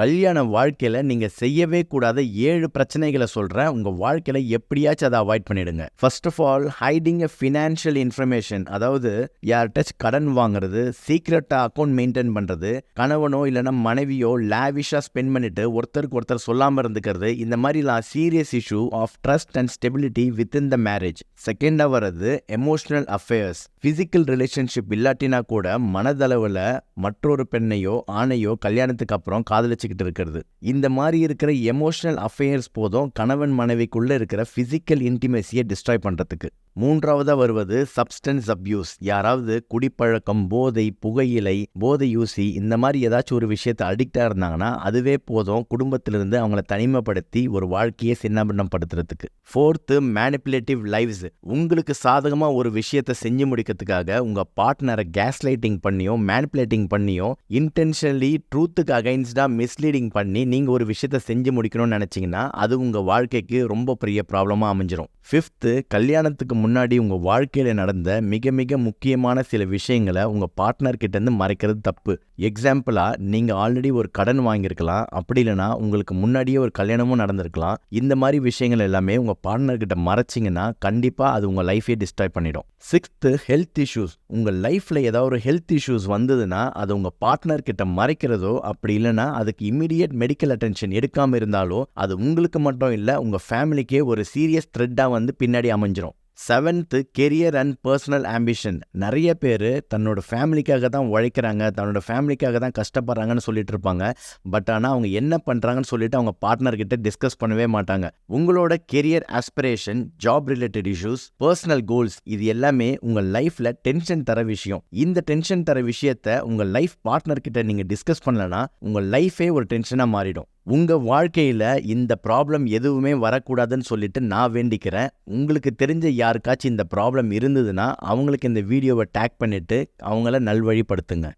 கல்யாண வாழ்க்கையில நீங்க செய்யவே கூடாத ஏழு பிரச்சனைகளை சொல்கிறேன் உங்க வாழ்க்கையில எப்படியாச்சும் அதை அவாய்ட் பண்ணிடுங்க. First of all hiding a financial information அதாவது யார்கிட்ட கடன் வாங்குறது சீக்ரெட்டா அக்கௌண்ட் மெயின்டைன் பண்றது கணவனோ இல்லைன்னா மனைவியோ லேவிஷா ஸ்பெண்ட் பண்ணிட்டு ஒருத்தருக்கு ஒருத்தர் சொல்லாம இருந்துக்கிறது இந்த மாதிரிலாம் serious issue of trust and stability with in the marriage செகண்டா வர்றது எமோஷனல் அஃபேர்ஸ் ஃபிசிக்கல் ரிலேஷன்ஷிப் இல்லாட்டினா கூட மனதளவில் மற்றொரு பெண்ணையோ ஆணையோ கல்யாணத்துக்கு அப்புறம் காதலிச்சுக்கிட்டு இருக்கிறது. இந்த மாதிரி இருக்கிற எமோஷனல் அஃபேர்ஸ் போதும் கணவன் மனைவிக்குள்ள இருக்கிற ஃபிசிக்கல் இன்டிமேசியை டிஸ்ட்ராய் பண்றதுக்கு. மூன்றாவதா வருவது சப்ஸ்டன்ஸ் அப்யூஸ் யாராவது குடிப்பழக்கம் போதை புகையிலை போதை யூசி இந்த மாதிரி ஏதாச்சும் ஒரு விஷயத்தை அடிக்டாக இருந்தாங்கன்னா அதுவே போதும். குடும்பத்திலிருந்து அவங்கள தனிமைப்படுத்தி ஒரு வாழ்க்கையை சின்னபின்னப்படுத்துறதுக்கு. ஃபோர்த்து மேனிப்புலேட்டிவ் லைவ்ஸ் உங்களுக்கு சாதகமா ஒரு விஷயத்தை செஞ்சு முடிக்கிறதுக்காக உங்க பார்ட்னரை கேஸ் லைட்டிங் பண்ணியோ மேனிப்புலேட்டிங் பண்ணியோ இன்டென்ஷனலி ட்ரூத்துக்கு அகைன்ஸ்டா மிஸ்லீடிங் பண்ணி நீங்க ஒரு விஷயத்தை செஞ்சு முடிக்கணும்னு நினைச்சீங்கன்னா அது உங்க வாழ்க்கைக்கு ரொம்ப பெரிய ப்ராப்ளமா அமைஞ்சிரும். ஃபிஃப்த்து கல்யாணத்துக்கு முன்னாடி உங்க வாழ்க்கையில நடந்த மிக மிக முக்கியமான சில விஷயங்களை உங்க பார்ட்னர்கிட்டேருந்து இருந்து மறைக்கிறது தப்பு. எக்ஸாம்பிளா நீங்க ஆல்ரெடி ஒரு கடன் வாங்கியிருக்கலாம். அப்படி இல்லைன்னா உங்களுக்கு முன்னாடியே ஒரு கல்யாணமும் நடந்திருக்கலாம். இந்த மாதிரி விஷயங்கள் எல்லாமே உங்க பார்ட்னர்கிட்ட மறைச்சிங்கன்னா கண்டிப்பா அது உங்க லைஃபே டிஸ்ட்ராய் பண்ணிடும். சிக்ஸ்த்து ஹெல்த் இஷ்யூஸ் உங்க லைஃப்ல ஏதாவது ஒரு ஹெல்த் இஷ்யூஸ் வந்ததுன்னா அது உங்க பார்ட்னர்கிட்ட மறைக்கிறதோ அப்படி இல்லைன்னா அதுக்கு இம்மிடியட் மெடிக்கல் அட்டென்ஷன் எடுக்காம இருந்தாலோ அது உங்களுக்கு மட்டும் இல்லை உங்க ஃபேமிலிக்கே ஒரு சீரியஸ் த்ரெட்டா வந்து பின்னாடி அமைஞ்சிரும். Seventh career and personal ambition நிறைய பேர் தன்னோட ஃபேமிலிக்காக தான் உழைக்கிறாங்க தன்னோட ஃபேமிலிக்காக தான் கஷ்டப்படுறாங்கன்னு சொல்லிட்டு இருப்பாங்க. பட் ஆனால் அவங்க என்ன பண்ணுறாங்கன்னு சொல்லிட்டு அவங்க பார்ட்னர்கிட்ட டிஸ்கஸ் பண்ணவே மாட்டாங்க. உங்களோட career aspiration job related issues personal goals இது எல்லாமே உங்கள் லைஃப்பில் டென்ஷன் தர விஷயம். இந்த டென்ஷன் தர விஷயத்த உங்கள் லைஃப் பார்ட்னர்கிட்ட நீங்கள் டிஸ்கஸ் பண்ணலனா உங்கள் லைஃபே ஒரு டென்ஷனாக மாறிடும். உங்க வாழ்க்கையில இந்த ப்ராப்ளம் எதுவுமே வரக்கூடாதுன்னு சொல்லிட்டு நான் வேண்டிக்கிறேன். உங்களுக்கு தெரிஞ்ச யாருக்காச்சும் இந்த ப்ராப்ளம் இருந்ததுன்னா அவங்களுக்கு இந்த வீடியோவை டேக் பண்ணிட்டு அவங்கள நல்வழிப்படுத்துங்க.